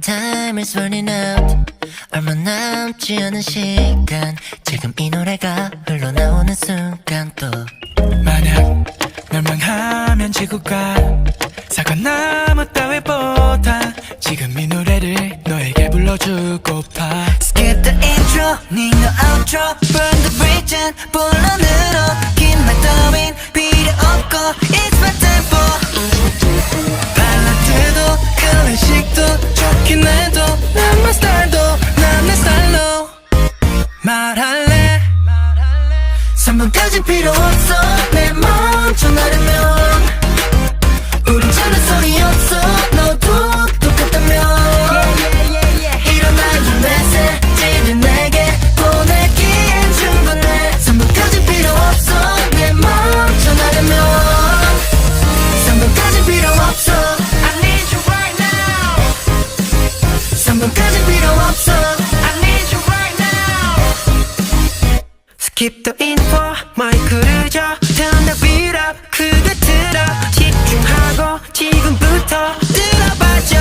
time is running out. 얼마 남지 않은 시간. 지금 이 노래가 흘러나오는 순간 또. 만약 멸망하면 지구가 사과나무 따위보다 지금 이 노래를 너에게 불러주고파 Skip the intro, need no outro. Burn the bridge and 불러 늘어 3분까지 필요 없어. 내 마음 전하려면 Skip the info 마이크를 줘. Turn the beat up 크게 틀어. 집중하고 지금부터 들어봐줘.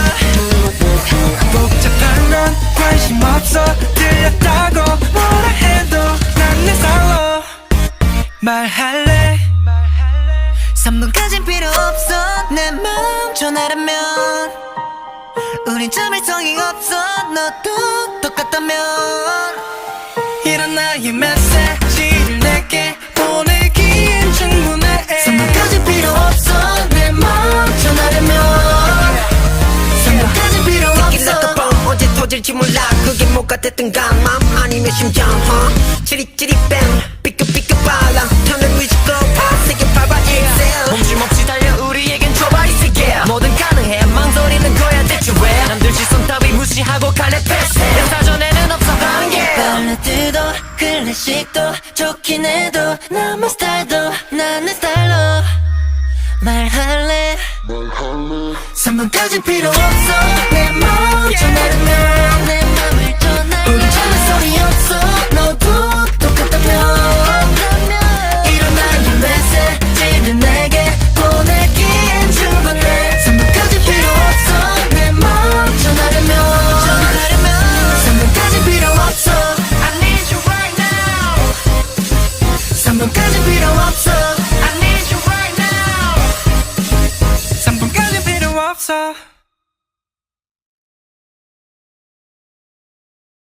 복잡한 건 관심 없어. 들렸다고 뭐라 해도 난내 스타일로 말할래? 3분까진 필요 없어. 내 마음 전하려면. 우린 참을성이 없어. 너도 똑같다면. 이런 나의 메시지 됐든 감맘 아니면 심장 huh? 찌릿찌릿 뱀 삐끗삐끗 발라 Turn the music up 세게 밟아 exhale 멈춤없이 달려 우리에겐 좁아 이 세계. 뭐든 가능해 망설이는 거야 대체 왜? 남들 시선 따위 무시하고 갈래 패스해 내 사전에는 없어 하는 게 발라드도 클래식도 좋긴 해도 나만 스타일도 난내 스타일로 말할래. 3분까진 필요 없어. 내 마음 전하려면 I need you right now. 3분간은 필요 없어